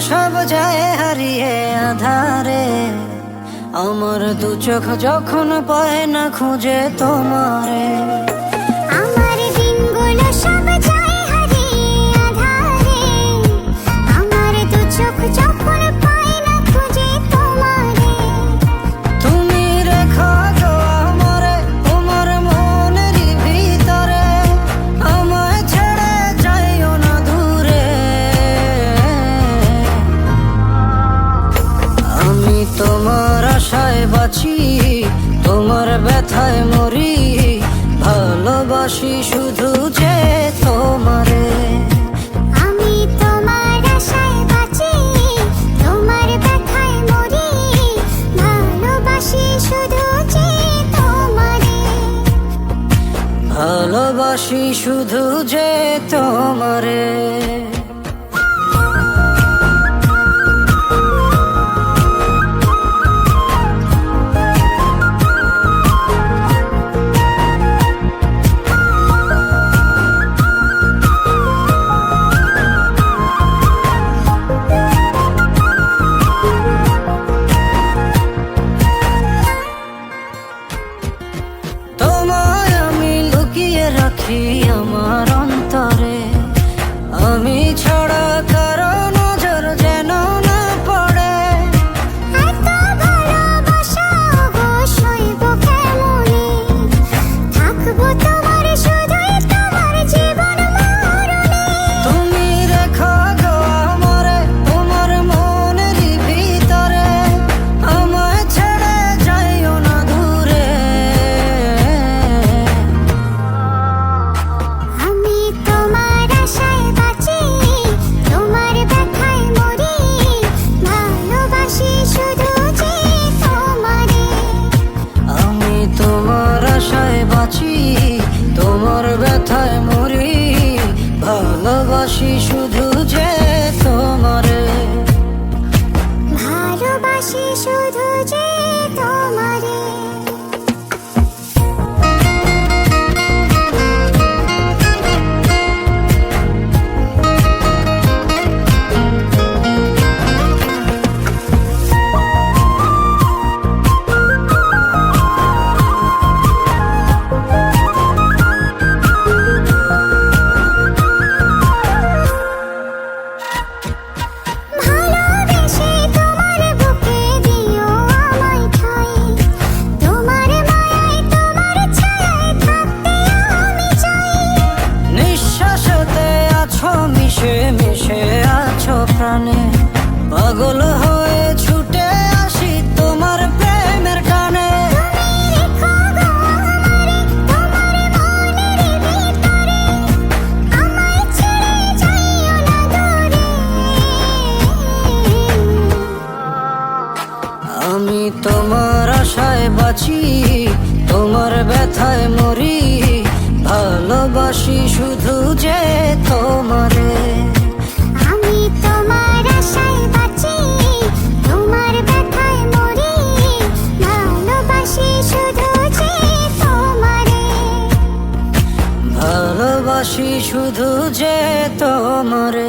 সব যায় হারিয়ে আধারে। আমার দু চোখ যখন পায় না খুঁজে তোমারে। ব্যথায় মরি ভালোবাসি শুধু যে তোমারে। আমি তোমার ভালোবাসি শুধু যে তোমারে। আমার ভালোবাসি শুধু ব্যথায় মরি? ভালোবাসি শুধু যে তোমার। আশায় বাঁচি মরি। ভালোবাসি শুধু যে তোমারে। ভালোবাসি শুধু যে তোমারে।